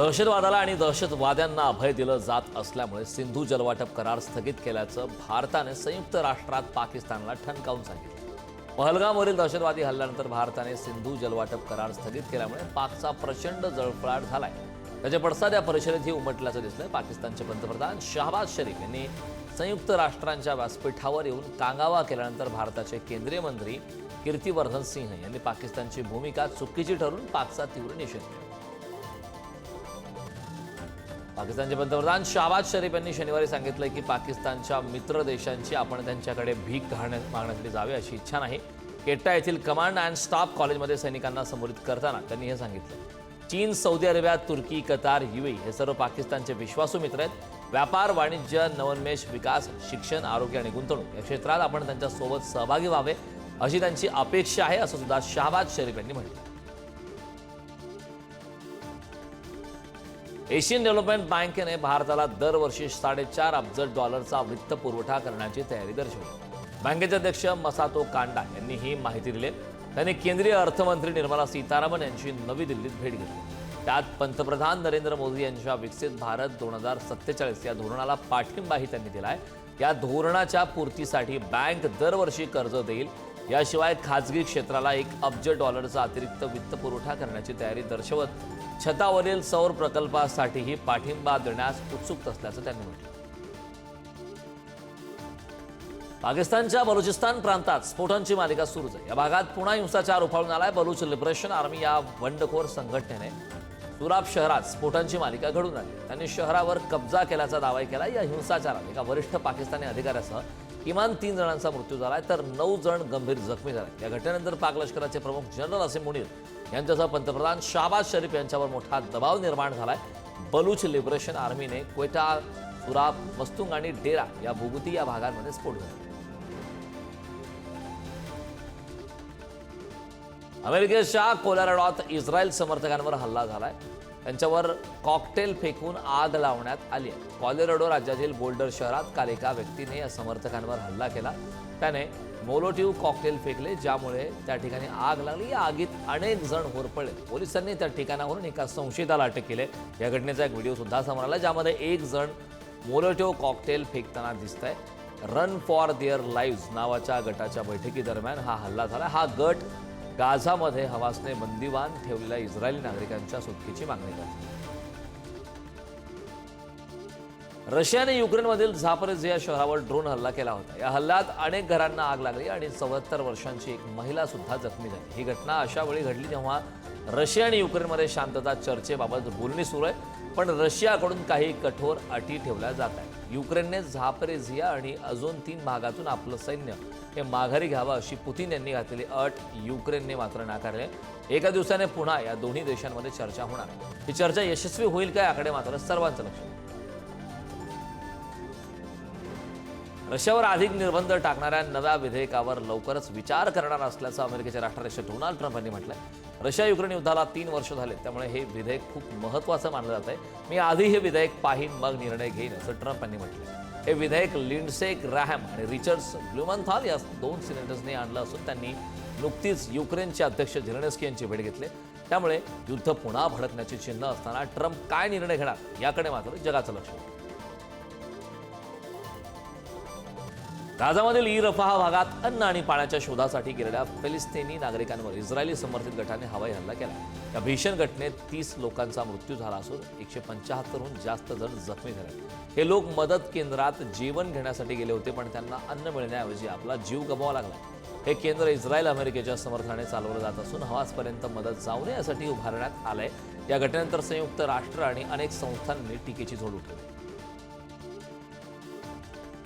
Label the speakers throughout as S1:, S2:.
S1: दहशतवादाला आणि दहशतवाद्यांना अभय दिलं जात असल्यामुळे सिंधू जलवाटप करार स्थगित केल्याचं भारताने संयुक्त राष्ट्रात पाकिस्तानला ठणकावून सांगितलं. पहलगामवरील दहशतवादी हल्ल्यानंतर भारताने सिंधू जलवाटप करार स्थगित केल्यामुळे पाकचा प्रचंड जळफळाट झालाय. त्याचे पडसाद या परिषदेतही उमटल्याचं दिसलंय. पाकिस्तानचे पंतप्रधान शहबाज शरीफ यांनी संयुक्त राष्ट्रांच्या व्यासपीठावर येऊन कांगावा केल्यानंतर भारताचे केंद्रीय मंत्री कीर्तिवर्धन सिंह यांनी पाकिस्तानची भूमिका चुकीची ठरून पाकचा तीव्र निषेध केला. पाकिस्तानचे पंतप्रधान शाबाज शरीफ यांनी शनिवारी सांगितलं की पाकिस्तानच्या मित्र देशांची आपण त्यांच्याकडे भीक घालण्या मागण्यासाठी जावे अशी इच्छा नाही. केट्टा येथील कमांड अँड स्टाफ कॉलेजमध्ये सैनिकांना संबोधित करताना त्यांनी हे सांगितलं. चीन सौदी अरेबिया तुर्की कतार युए हे सर्व पाकिस्तानचे विश्वासू मित्र आहेत. व्यापार वाणिज्य नवोन्मेष विकास शिक्षण आरोग्य आणि गुंतवणूक या क्षेत्रात आपण त्यांच्यासोबत सहभागी व्हावे अशी त्यांची अपेक्षा आहे असं सुद्धा शाहबाज शरीफ यांनी म्हटलं एशियन डेव्हलपमेंट बँकेने भारताला दरवर्षी साडेचार अब्ज डॉलरचा वित्त पुरवठा करण्याची तयारी दर्शवली. बँकेचे अध्यक्ष मसातो कांडा यांनी ही माहिती दिली. त्यांनी केंद्रीय अर्थमंत्री निर्मला सीतारामन यांची नवी दिल्लीत भेट घेतली. त्यात पंतप्रधान नरेंद्र मोदी यांच्या विकसित भारत दोन हजार सत्तेचाळीस या धोरणाला पाठिंबाही त्यांनी दिला आहे या धोरणाच्या पूर्तीसाठी बँक दरवर्षी कर्ज देईल. याशिवाय खाजगी क्षेत्राला एक अब्ज डॉलरचा अतिरिक्त वित्तपुरवठा करण्याची तयारी दर्शवत छतावरील सौर प्रकल्पासाठीही पाठिंबा देण्यास उत्सुक असल्याचं त्यांनी म्हटलं. पाकिस्तानच्या बलुचिस्तान प्रांतात स्फोटांची मालिका सुरूच आहे या भागात पुन्हा हिंसाचार उफाळून आलाय. बलूच लिबरेशन आर्मी या बंडखोर संघटनेने. सुराब शहरात स्फोटांची मालिका घडून आली. त्यांनी शहरावर कब्जा केल्याचा दावा केला. या हिंसाचारात एका वरिष्ठ पाकिस्तानी अधिकाऱ्यासह किमान तीन जणांचा मृत्यू झालाय तर नऊ जण गंभीर जखमी झाले. या घटनेनंतर पाक लष्कराचे प्रमुख जनरल असे मुनीर यांच्यासह पंतप्रधान शाबाज शरीफ यांच्यावर मोठा दबाव निर्माण झालाय. बलूच लिबरेशन आर्मीने क्वेटा सुराब मस्तुंग आणि डेरा या भुगुती या भागांमध्ये स्फोट झाला. अमेरिकेच्या कोलाराडॉत इस्रायल समर्थकांवर हल्ला झालाय. त्यांच्यावर कॉकटेल फेकून आग लावण्यात आली आहे. कॉलेराडो राज्यातील बोल्डर शहरात काल एका व्यक्तीने या समर्थकांवर हल्ला केला. त्याने मोलोटिव्ह कॉकटेल फेकले ज्यामुळे त्या ठिकाणी आग लागली. या आगीत अनेक जण होरपळले. पोलिसांनी त्या ठिकाणावरून एका संशयिताला अटक केले या घटनेचा एक व्हिडिओ सुद्धा समोर आला ज्यामध्ये एक जण मोलोटिव्ह कॉकटेल फेकताना दिसत आहे रन फॉर देअर लाईव्ह नावाच्या गटाच्या बैठकीदरम्यान हा हल्ला झाला. हा गट गाझामध्ये हवासने बंदिवान ठेवलेल्या इस्रायली नागरिकांच्या सुटकेची मागणी करते रशियाने युक्रेनमधील झापरेझिया शहरावर ड्रोन हल्ला केला होता. या हल्ल्यात अनेक घरांना आग लागली आणि चौऱ्याहत्तर वर्षांची एक महिला सुद्धा जखमी झाली. ही घटना अशा वेळी घडली जेव्हा रशिया आणि युक्रेनमध्ये शांतता चर्चेबाबत बोलणी सुरू आहे. पण रशियाकडून काही कठोर अटी ठेवल्या जात आहेत. युक्रेनने झापरेझिया आणि अजून तीन भागातून आपलं सैन्य हे माघारी घ्यावं अशी पुतीन यांनी घातलेली अट युक्रेनने मात्र नाकारले एका दिवसाने पुन्हा या दोन्ही देशांमध्ये चर्चा होणार ही चर्चा यशस्वी होईल का याकडे मात्र सर्वांचं लक्ष रशियावर अधिक निर्बंध टाकणाऱ्या नव्या विधेयकावर लवकरच विचार करणार असल्याचं अमेरिकेचे राष्ट्राध्यक्ष डोनाल्ड ट्रम्प यांनी म्हटलंय. रशिया युक्रेन युद्धाला तीन वर्ष झाले. त्यामुळे हे विधेयक खूप महत्त्वाचं मानलं जात आहे मी आधी हे विधेयक पाहीन मग निर्णय घेईन असं ट्रम्प यांनी म्हटलं हे विधेयक लिंडसे ग्रॅहम आणि रिचर्ड्स ब्ल्युमनथॉल या दोन सिनेटर्सनी आणलं असून त्यांनी नुकतीच युक्रेनचे अध्यक्ष झेलेन्स्की यांची भेट घेतली. त्यामुळे युद्ध पुन्हा भडकण्याची चिन्ह असताना ट्रम्प काय निर्णय घेणार याकडे मात्र जगाचं लक्ष आहे. गाझामधील ई रफाहा भागात अन्न आणि पाण्याच्या शोधासाठी गेलेल्या फिलिस्तिनी नागरिकांवर इस्रायली समर्थित गटाने हवाई हल्ला केला. या भीषण घटनेत तीस लोकांचा मृत्यू झाला असून एकशे पंच्याहत्तरहून जास्त जण जखमी झाले. हे लोक मदत केंद्रात जेवण घेण्यासाठी गेले होते पण त्यांना अन्न मिळण्याऐवजी आपला जीव गमवावा लागला. हे केंद्र इस्रायल अमेरिकेच्या समर्थनाने चालवलं जात असून हवासपर्यंत मदत जाऊ नये यासाठी उभारण्यात आलंय. या घटनेनंतर संयुक्त राष्ट्र आणि अनेक संस्थांनी टीकेची झोड उठवली.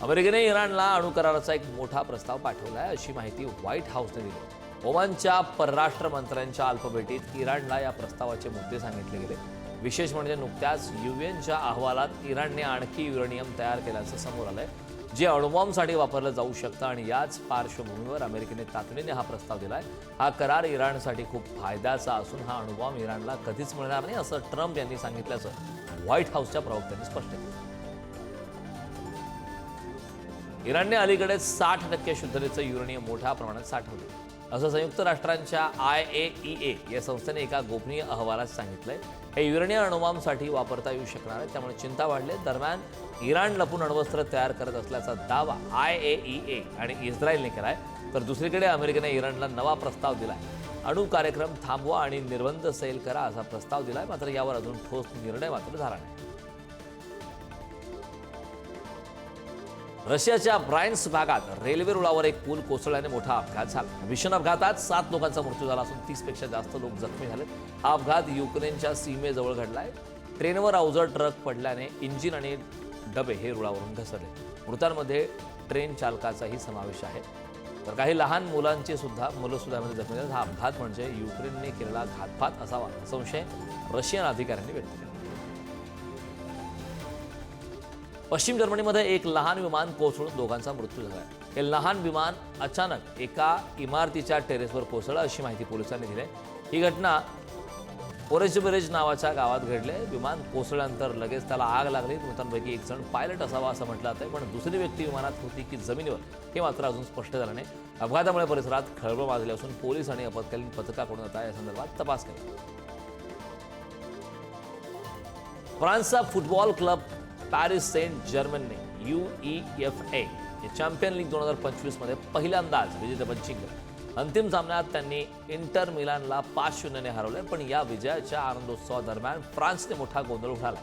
S1: अमेरिकेने इराणला अणुकराराचा एक मोठा प्रस्ताव पाठवला आहे अशी माहिती व्हाईट हाऊसने दिली. ओमानच्या परराष्ट्र मंत्र्यांच्या अल्पभेटीत इराणला या प्रस्तावाचे मुद्दे सांगितले गेले. विशेष म्हणजे नुकत्याच युएनच्या अहवालात इराणने आणखी युरेनियम तयार केल्याचं समोर आलंय. जे अणुबॉम्बसाठी वापरलं जाऊ शकतं आणि याच पार्श्वभूमीवर अमेरिकेने तातडीने हा प्रस्ताव दिलाय. हा करार इराणसाठी खूप फायद्याचा असून हा अणुबॉम्ब इराणला कधीच मिळणार नाही असं ट्रम्प यांनी सांगितल्याचं व्हाईट हाऊसच्या प्रवक्त्यांनी स्पष्ट केलं. इराणने अलीकडे साठ टक्के शुद्धतेचं युरेनियम मोठ्या प्रमाणात साठवले असं संयुक्त राष्ट्रांच्या आय ए ई ए या संस्थेने एका गोपनीय अहवालात सांगितलंय. हे युरेनियम अणुबॉम्बसाठी वापरता येऊ शकणार आहे त्यामुळे चिंता वाढली दरम्यान इराण लपून अण्वस्त्र तयार करत असल्याचा दावा आय ए ई ए आणि इस्रायलने केलाय. तर दुसरीकडे अमेरिकेने इराणला नवा प्रस्ताव दिलाय. अणु कार्यक्रम थांबवा आणि निर्बंध सैल करा असा प्रस्ताव दिलाय मात्र यावर अजून ठोस निर्णय मात्र झाला नाही. रशियाच्या ब्रायन्स भागात रेल्वे रुळावर एक पूल कोसळल्याने मोठा अपघात झाला. भीषण अपघातात सात लोकांचा मृत्यू झाला असून तीसपेक्षा जास्त लोक जखमी झाले. हा अपघात युक्रेनच्या सीमेजवळ घडलाय. ट्रेनवर अवजड ट्रक पडल्याने इंजिन आणि डबे हे रुळावरून घसरले. मृतांमध्ये ट्रेन चालकाचाही समावेश आहे. तर काही लहान मुलांचे सुद्धा मुलं सुद्धा यामध्ये जखमी झाली. हा अपघात म्हणजे युक्रेनने केलेला घातपात असावा असा संशय रशियन अधिकाऱ्यांनी व्यक्त केला. पश्चिम जर्मनीमध्ये एक लहान विमान कोसळून दोघांचा मृत्यू झाला. हे लहान विमान अचानक एका इमारतीच्या टेरेसवर कोसळलं अशी माहिती पोलिसांनी दिली. ही घटना ओरेजबरेज नावाच्या गावात घडले. विमान कोसळल्यानंतर लगेच त्याला आग लागली. मृतांपैकी एक जण पायलट असावा असं म्हटलं जातं पण दुसरी व्यक्ती विमानात होती की जमिनीवर हे मात्र अजून स्पष्ट झालं नाही. अपघातामुळे परिसरात खळबळ माजली असून पोलीस आणि आपत्कालीन पथकाकडून आता या संदर्भात तपास केला फ्रान्सचा football club Paris Saint जर्मनने U E F A champion league दोन हजार पंचवीसमध्ये पहिल्यांदाच विजेतेपद जिंकलं अंतिम सामन्यात त्यांनी इंटर मिलानला पाच शून्यने हरवले पण या विजयाच्या आनंदोत्सवादरम्यान फ्रान्सने मोठा गोंधळ उडाला.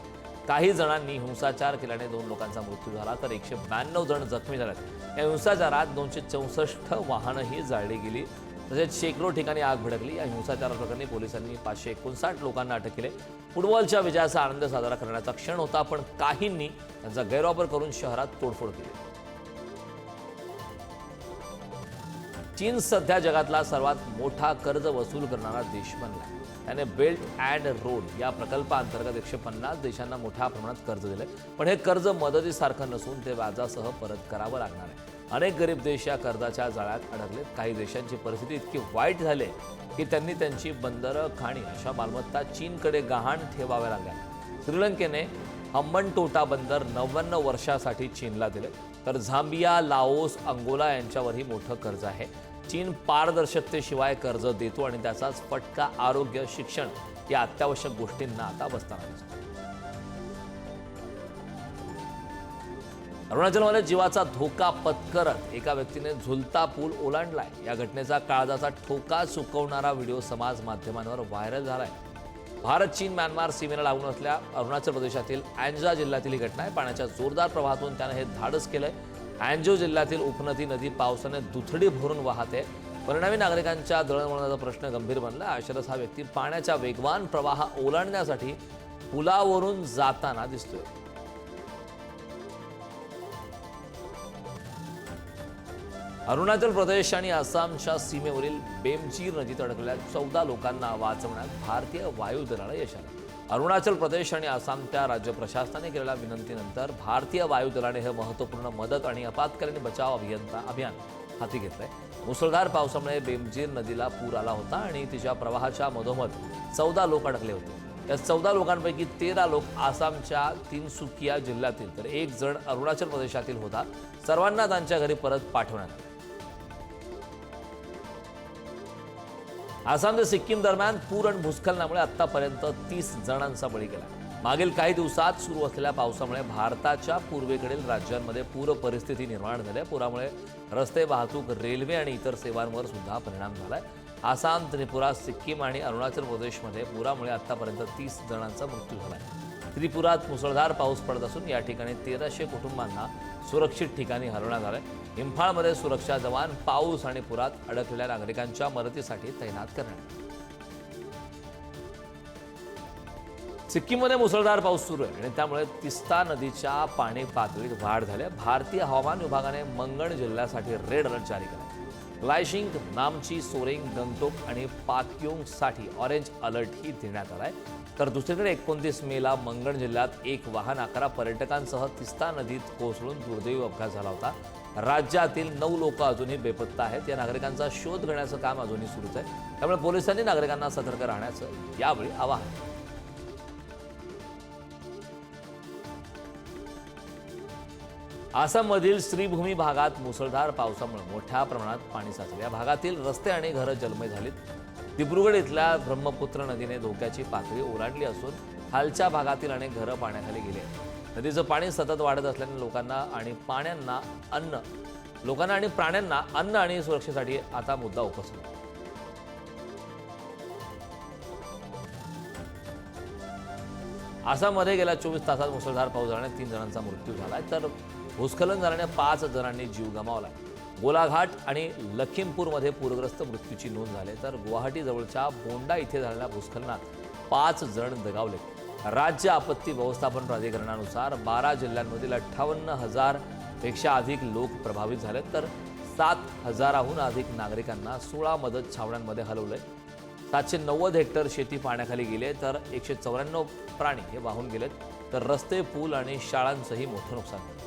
S1: काही जणांनी हिंसाचार केल्याने दोन लोकांचा मृत्यू झाला तर एकशे ब्याण्णव जण जखमी झाले. या हिंसाचारात दोनशे चौसष्ट वाहनंही जाळली गेली. तसेच शेकडो ठिकाणी आग भडकली. या हिंसाचाराप्रकरणी पोलिसांनी पाचशे एकोणसाठ लोकांना अटक केली. फुटबॉलच्या विजयाचा आनंद साजरा करण्याचा क्षण होता पण काहींनी त्यांचा गैरवापर करून शहरात तोडफोड केली. चीन सध्या जगातला सर्वात मोठा कर्ज वसूल करणारा देश बनला त्याने बेल्ट अँड रोड या प्रकल्पाअंतर्गत एकशे पन्नास देशांना मोठ्या प्रमाणात कर्ज दिले पण हे कर्ज मदतीसारखं नसून ते व्याजासह परत करावं लागणार आहे. अनेक गरीब देश या कर्जाच्या जाळ्यात अडकलेत. काही देशांची परिस्थिती इतकी वाईट झाली की त्यांनी त्यांची बंदरं खाणी अशा मालमत्ता चीनकडे गहाण ठेवाव्या लागल्या. श्रीलंकेने हम्बनटोटा बंदर नव्याण्णव वर्षासाठी चीनला दिले. तर झांबिया लाओस अंगोला यांच्यावरही मोठं कर्ज आहे. चीन पारदर्शकतेशिवाय कर्ज देतो आणि त्याचाच फटका आरोग्य शिक्षण या अत्यावश्यक गोष्टींना आता बसताना दिसतो अरुणाचलमध्ये जीवाचा धोका पत्करत एका व्यक्तीने झुलता पूल ओलांडलाय. या घटनेचा काळजाचा ठोका चुकवणारा व्हिडिओ समाज माध्यमांवर व्हायरल झालाय. भारत चीन म्यानमार सीमेला लागून असल्या अरुणाचल प्रदेशातील अँजा जिल्ह्यातील ही घटना आहे. पाण्याच्या जोरदार प्रवाहातून त्यानं हे धाडस केलंय. अँजो जिल्ह्यातील उपनदी नदी पावसाने दुथडी भरून वाहते. परिणामी नागरिकांच्या दळणवळणाचा प्रश्न गंभीर बनला. अशातच हा व्यक्ती पाण्याच्या वेगवान प्रवाह ओलांडण्यासाठी पुलावरून जाताना दिसतोय. अरुणाचल प्रदेश आणि आसामच्या सीमेवरील बेमचीर नदीत अडकलेल्या चौदा लोकांना वाचवण्यात भारतीय वायुदलाला यश आलं. अरुणाचल प्रदेश आणि आसामच्या राज्य प्रशासनाने केलेल्या विनंतीनंतर भारतीय वायुदलाने हे महत्त्वपूर्ण मदत आणि आपत्कालीन बचाव अभियंता अभियान हाती घेतलंय. मुसळधार पावसामुळे बेमजीर नदीला पूर आला होता आणि तिच्या प्रवाहाच्या मधोमध चौदा लोक अडकले होते. या चौदा लोकांपैकी तेरा लोक आसामच्या तिनसुकिया जिल्ह्यातील तर एक जण अरुणाचल प्रदेशातील होता. सर्वांना त्यांच्या घरी परत पाठवण्यात आसाम ते सिक्कीम दरम्यान पूर आणि भूस्खलनामुळे आतापर्यंत तीस जणांचा बळी गेला. मागील काही दिवसात सुरू असलेल्या पावसामुळे भारताच्या पूर्वेकडील राज्यांमध्ये पूर परिस्थिती निर्माण झाली पुरामुळे रस्ते वाहतूक रेल्वे आणि इतर सेवांवर सुद्धा परिणाम झाला आहे. आसाम त्रिपुरा सिक्कीम आणि अरुणाचल प्रदेशमध्ये पुरामुळे आतापर्यंत तीस जणांचा मृत्यू झाला आहे. त्रिपुरात मुसळधार पाऊस पडत असून या ठिकाणी तेराशे कुटुंबांना सुरक्षित ठिकाणी हलवण्यात आहे इम्फाळमध्ये सुरक्षा जवान पाऊस आणि पुरात अडकलेल्या नागरिकांच्या मदतीसाठी तैनात करण्यात सिक्कीममध्ये मुसळधार पाऊस सुरू आहे आणि त्यामुळे तिस्ता नदीच्या पाणी पातळीत वाढ झाली भारतीय हवामान विभागाने मंगण जिल्ह्यासाठी रेड अलर्ट जारी केला लायशिंग नामची सोरेंग गंगटोक आणि पाक्योंगसाठी ऑरेंज अलर्टही देण्यात आला आहे तर दुसरीकडे एकोणतीस मेला मंगण जिल्ह्यात एक वाहन अकरा पर्यटकांसह तिस्ता नदीत कोसळून दुर्दैवी अपघात झाला होता. राज्यातील नऊ लोक अजूनही बेपत्ता आहेत. या नागरिकांचा शोध घेण्याचं काम अजूनही सुरूच आहे. त्यामुळे पोलिसांनी नागरिकांना सतर्क राहण्याचं यावेळी आवाहन. आसाममधील श्रीभूमी भागात मुसळधार पावसामुळे मोठ्या प्रमाणात पाणी साचले. या भागातील रस्ते आणि घरं जलमय झालीत. दिब्रुगड इथल्या ब्रह्मपुत्र नदीने धोक्याची पातळी ओलांडली असून खालच्या भागातील अनेक घरं पाण्याखाली गेली आहेत. नदीचं पाणी सतत वाढत असल्याने लोकांना आणि पाण्यांना अन्न लोकांना आणि प्राण्यांना अन्न आणि सुरक्षेसाठी आता मुद्दा उपस्थित आसाममध्ये गेल्या चोवीस तासात मुसळधार पाऊस झाल्याने तीन जणांचा मृत्यू झालाय तर भूस्खलन झाल्याने पाच जणांनी जीव गमावला गोलाघाट आणि लखीमपूरमध्ये पूरग्रस्त मृत्यूची नोंद झाली तर गुवाहाटी जवळच्या बोंडा इथे झालेल्या भूस्खलनात पाच जण दगावले राज्य आपत्ती व्यवस्थापन प्राधिकरणानुसार बारा जिल्ह्यांमधील अठ्ठावन्न हजारपेक्षा अधिक लोक प्रभावित झाले तर सात हजाराहून अधिक नागरिकांना सोळा मदत छावण्यांमध्ये हलवलं आहे सातशे नव्वद हेक्टर शेती पाण्याखाली गेले तर एकशे चौऱ्याण्णव प्राणी हे वाहून गेलेत तर रस्ते पूल आणि शाळांचंही मोठं नुकसान झालं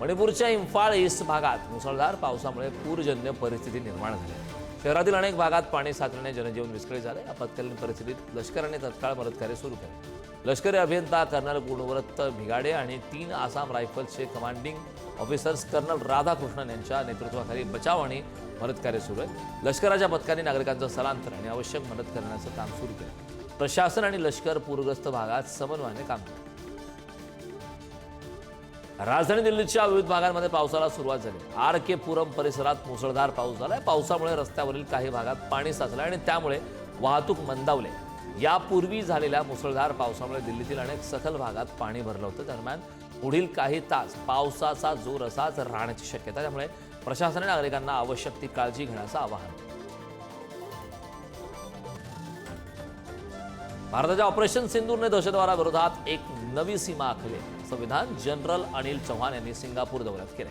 S1: मणिपूरच्या इम्फाळ ईस्ट भागात मुसळधार पावसामुळे पूरजन्य परिस्थिती निर्माण झाली आहे. शहरातील अनेक भागात पाणी साचल्याने जनजीवन विस्कळीत झाले आपत्कालीन परिस्थितीत लष्कराने तत्काळ मदतकार्य सुरू केले. लष्करी अभियंता कर्नल गुणवत्त भिगाडे आणि तीन आसाम रायफल्सचे कमांडिंग ऑफिसर्स कर्नल राधाकृष्णन यांच्या नेतृत्वाखाली बचाव आणि मदतकार्य सुरू आहे. लष्कराच्या पथकाने नागरिकांचं स्थलांतर आणि आवश्यक मदत करण्याचं काम सुरू केलं. प्रशासन आणि लष्कर पूरग्रस्त भागात समन्वयाने काम केलं. राजधानी दिल्लीच्या विविध भागांमध्ये पावसाला सुरुवात झाली. आर के पुरम परिसरात मुसळधार पाऊस झालाय. पावसामुळे रस्त्यावरील काही भागात पाणी साचलं आणि त्यामुळे वाहतूक मंदावले. यापूर्वी झालेल्या मुसळधार पावसामुळे दिल्लीतील अनेक सखल भागात पाणी भरलं होतं. दरम्यान पुढील काही तास पावसाचा जोर असाच राहण्याची शक्यता त्यामुळे प्रशासनाने नागरिकांना आवश्यक ती काळजी घेण्याचं आवाहन. भारताच्या ऑपरेशन सिंदूरने दहशतवादाविरोधात एक नवी सीमा आखली आहे. असं विधान जनरल अनिल चव्हाण यांनी सिंगापूर दौऱ्यात केले.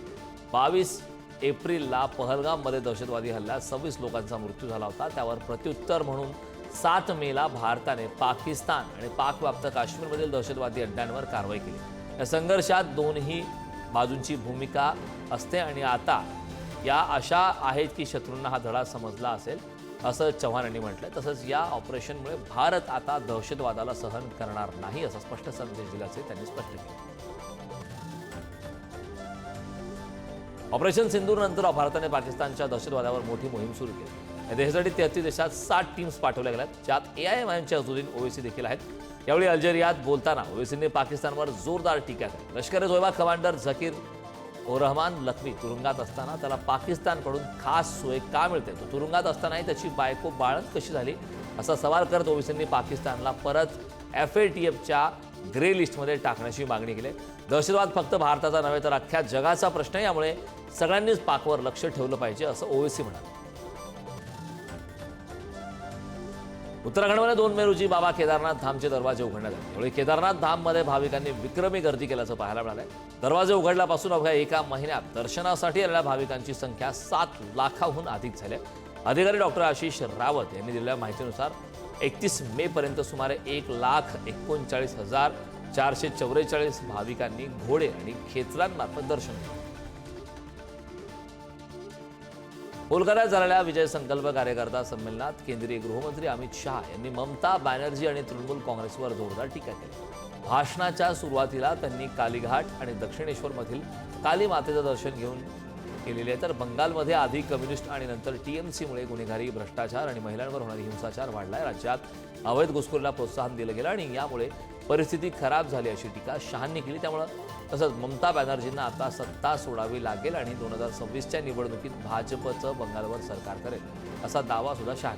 S1: बावीस एप्रिलला पहलगाममध्ये दहशतवादी हल्ल्यात सव्वीस लोकांचा मृत्यू झाला होता. त्यावर प्रत्युत्तर म्हणून सात मेला भारताने पाकिस्तान आणि पाकव्याप्त काश्मीरमधील दहशतवादी अड्ड्यांवर कारवाई केली. या संघर्षात दोन्ही बाजूंची भूमिका असते आणि आता या अशा आहेत की शत्रूंना हा धडा समजला असेल असं चव्हाण यांनी म्हटलंय. तसंच या ऑपरेशनमुळे भारत आता दहशतवादाला सहन करणार नाही असा स्पष्ट संदेश दिल्याचे त्यांनी स्पष्ट केले. ऑपरेशन सिंधूर नंतर भारताने पाकिस्तानच्या दहशतवादावर मोठी मोहीम सुरू केली. या देशासाठी तेहतीस देशात सात टीम्स पाठवल्या गेल्यात ज्यात ए आय एम आयच्या अजुदीन ओवेसी देखील आहेत. यावेळी अल्जेरियात बोलताना ओवेसीने पाकिस्तानवर जोरदार टीका केली. लष्कर ए कमांडर झकीर ओ रहमान लखवी तुरुंगात असताना त्याला पाकिस्तानकडून खास सोय का मिळते? तो तुरुंगात असतानाही त्याची बायको बाळंत कशी झाली? असा सवाल करत ओवेसींनी पाकिस्तानला परत एफ ए टी एफच्या ग्रे लिस्टमध्ये टाकण्याची मागणी केली. दहशतवाद फक्त भारताचा नव्हे तर अख्ख्या जगाचा प्रश्न आहे. यामुळे सगळ्यांनीच पाकवर लक्ष ठेवलं पाहिजे असं ओवेसी म्हणाले. उत्तराखंडमध्ये दोन मे रोजी बाबा केदारनाथ धामचे दरवाजे उघडण्यात आले. यावेळी केदारनाथ धाममध्ये भाविकांनी विक्रमी गर्दी केल्याचं पाहायला मिळालंय. दरवाजे उघडल्यापासून अवघ्या एका महिन्यात दर्शनासाठी आलेल्या भाविकांची संख्या सात लाखाहून अधिक झाली अधिकारी डॉक्टर आशिष रावत यांनी दिलेल्या माहितीनुसार एकतीस मे पर्यंत सुमारे एक लाख एकोणचाळीस हजार चारशे चौवेचाळीस भाविकांनी घोडे आणि खेचरांमार्फत दर्शन घेतले. कोलकात्यात झालेल्या विजय संकल्प कार्यकर्ता संमेलनात केंद्रीय गृहमंत्री अमित शहा यांनी ममता बॅनर्जी आणि तृणमूल काँग्रेसवर जोरदार टीका केली. भाषणाच्या सुरुवातीला त्यांनी कालीघाट आणि दक्षिणेश्वरमधील काली मातेचं दर्शन घेऊन केलेले आहे. तर बंगालमध्ये आधी कम्युनिस्ट आणि नंतर टीएमसीमुळे गुन्हेगारी भ्रष्टाचार आणि महिलांवर होणारी हिंसाचार वाढलाय. राज्यात अवैध घुसखोरीला प्रोत्साहन दिलं गेलं आणि यामुळे परिस्थिती खराब झाली अशी टीका शहांनी केली. त्यामुळं तसंच ममता बॅनर्जींना आता सत्ता सोडावी लागेल आणि दोन हजार सव्वीसच्या निवडणुकीत भाजपचं बंगालवर सरकार करेल असा दावा सुद्धा शहा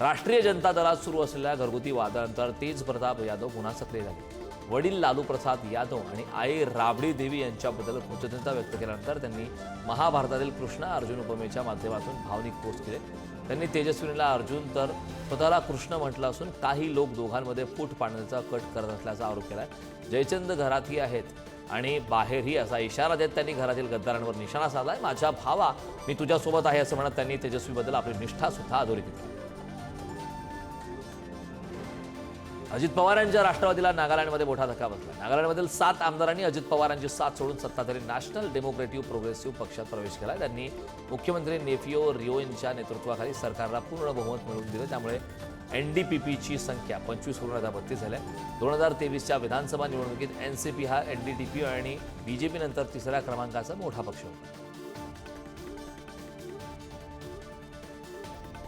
S1: राष्ट्रीय जनता दलात सुरू असलेल्या घरगुती वादानंतर तेज प्रताप यादव पुन्हा सक्रिय झाले. वडील लालू प्रसाद यादव आणि आई राबडी देवी यांच्याबद्दल कृतज्ञता व्यक्त केल्यानंतर त्यांनी महाभारतातील कृष्ण अर्जुन उपमेच्या माध्यमातून भावनिक पोस्ट केले. त्यांनी तेजस्विनीला अर्जुन तर स्वतःला कृष्ण म्हटलं असून काही लोक दोघांमध्ये फूट पाडण्याचा कट करत असल्याचा आरोप केला जयचंद घरातही आहेत आणि बाहेरही असा इशारा देत त्यांनी घरातील गद्दारांवर निशाणा साधलाय. माझ्या भावा मी तुझ्यासोबत आहे असं म्हणत त्यांनी तेजस्वीबद्दल आपली निष्ठा सुद्धा अधोरेखित केली. अजित पवारांच्या राष्ट्रवादीला नागालँडमध्ये मोठा धक्का बसला. नागालँडमधील सात आमदारांनी अजित पवारांची साथ सोडून सत्ताधारी नॅशनल डेमोक्रेटिव्ह प्रोग्रेसिव्ह पक्षात प्रवेश केला. त्यांनी मुख्यमंत्री नेफिओ रिओनच्या नेतृत्वाखाली सरकारला पूर्ण बहुमत मिळवून दिलं. त्यामुळे एन डी पी पीची संख्या पंचवीसवरून आता बत्तीस झाल्या. दोन हजार तेवीसच्या विधानसभा निवडणुकीत एन सी पी हा एन डी टी पी आणि बी जे पी नंतर तिसऱ्या क्रमांकाचा मोठा पक्ष होता.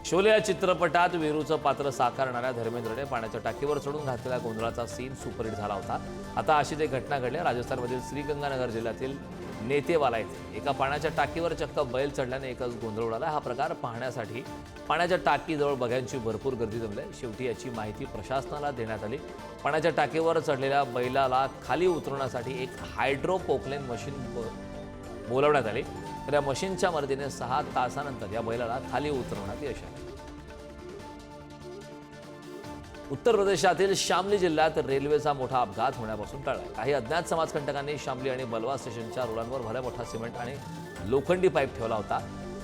S1: शोले या चित्रपटात वेरूचं पात्र साकारणाऱ्या धर्मेंद्रने पाण्याच्या टाकीवर चढून घातलेल्या गोंधळाचा सीन सुपरहिट झाला होता आता अशीच एक घटना घडली आहे. राजस्थानमधील श्रीगंगानगर जिल्ह्यातील नेतेवाला येथे एका पाण्याच्या टाकीवर चक्क बैल चढल्याने एकच गोंधळ उडाला हा प्रकार पाहण्यासाठी पाण्याच्या टाकीजवळ बघ्यांची भरपूर गर्दी जमली आहे. शेवटी याची माहिती प्रशासनाला देण्यात आली पाण्याच्या टाकीवर चढलेल्या बैलाला खाली उतरवण्यासाठी एक हायड्रोपोकलेन मशीन ब- बोलवण्यात आली तर या मशीनच्या मदतीने सहा तासानंतर या बैलाला खाली उतरवण्यात यश आले. उत्तर प्रदेशातील शामली जिल्ह्यात रेल्वेचा मोठा अपघात होण्यापासून टळला. काही अज्ञात समाजकंटकांनी शामली आणि बलवा स्टेशनच्या रुळांवर भल्या मोठा सिमेंट आणि लोखंडी पाईप ठेवला होता.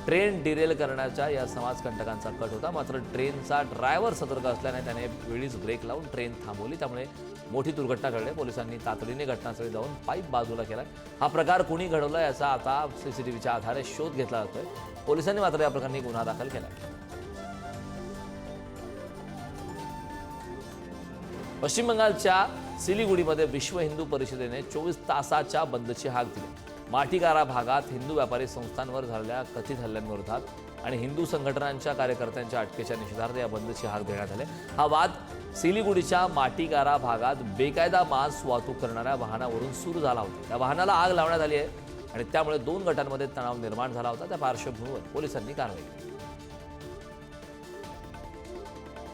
S1: ट्रेन डिरेल करण्याच्या या समाजकंटकांचा कट होता. मात्र ट्रेनचा ड्रायव्हर सतर्क असल्याने त्याने वेळीच ब्रेक लावून ट्रेन थांबवली. त्यामुळे मोठी दुर्घटना घडली. पोलिसांनी तातडीने घटनास्थळी जाऊन पाईप बाजूला केला. हा प्रकार कुणी घडवला याचा आता सीसीटीव्हीच्या आधारे शोध घेतला जातोय. पोलिसांनी मात्र या प्रकरणी गुन्हा दाखल केला. पश्चिम बंगालच्या सिलिगुडीमध्ये विश्व हिंदू परिषदेने चोवीस तासाच्या बंदची हाक दिली. माटीगारा भागात हिंदू व्यापारी संस्थांवर झालेल्या कथित हल्ल्यांविरोधात आणि हिंदू संघटनांच्या कार्यकर्त्यांच्या अटकेच्या निषेधार्थ या बंदची हाक देण्यात आले. हा वाद सिलिगुडीच्या माटीगारा भागात बेकायदा मांस वाहतूक करणाऱ्या वाहनावरून सुरू झाला होता. त्या वाहनाला आग लावण्यात आली आहे आणि त्यामुळे दोन गटांमध्ये तणाव निर्माण झाला होता. त्या पार्श्वभूमीवर पोलिसांनी कारवाई केली.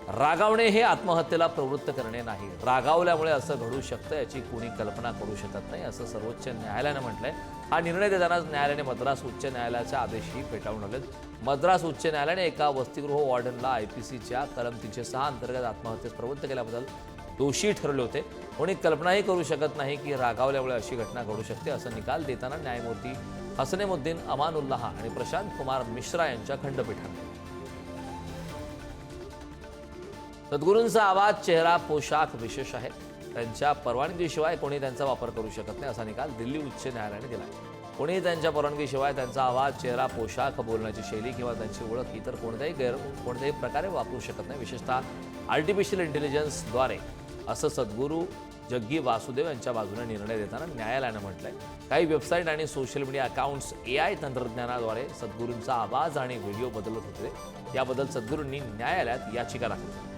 S1: रागावणे हे आत्महत्येला प्रवृत्त करणे नाही. रागावल्यामुळे असं घडू शकतं याची कोणी कल्पना करू शकत नाही असं सर्वोच्च न्यायालयानं म्हटलंय. हा निर्णय देतानाच न्यायालयाने मद्रास उच्च न्यायालयाचा आदेशही फेटाळून आले मद्रास उच्च न्यायालयाने एका वसतिगृह वॉर्डनला आय पी सीच्या कलम तीनशे सहा अंतर्गत आत्महत्येस प्रवृत्त केल्याबद्दल दोषी ठरले होते. कोणी कल्पनाही करू शकत नाही की रागावल्यामुळे अशी घटना घडू शकते असं निकाल देताना न्यायमूर्ती हसनेमुद्दीन अमानुल्लाह आणि प्रशांत कुमार मिश्रा यांच्या खंडपीठाने. सद्गुरूंचा आवाज चेहरा पोशाख विशेष आहे. त्यांच्या परवानगीशिवाय कोणी त्यांचा वापर करू शकत नाही असा निकाल दिल्ली उच्च न्यायालयाने दिला कोणीही त्यांच्या परवानगीशिवाय त्यांचा आवाज चेहरा पोशाख बोलण्याची शैली किंवा त्यांची ओळख इतर कोणत्याही गैर कोणत्याही प्रकारे वापरू शकत नाही. विशेषतः आर्टिफिशियल इंटेलिजन्सद्वारे असं सद्गुरू जग्गी वासुदेव यांच्या बाजूने निर्णय देताना न्यायालयानं म्हटलंय. काही वेबसाईट आणि social media accounts A I तंत्रज्ञानाद्वारे सद्गुरूंचा आवाज आणि व्हिडिओ बदलत होते. याबद्दल सद्गुरूंनी न्यायालयात याचिका दाखल केली.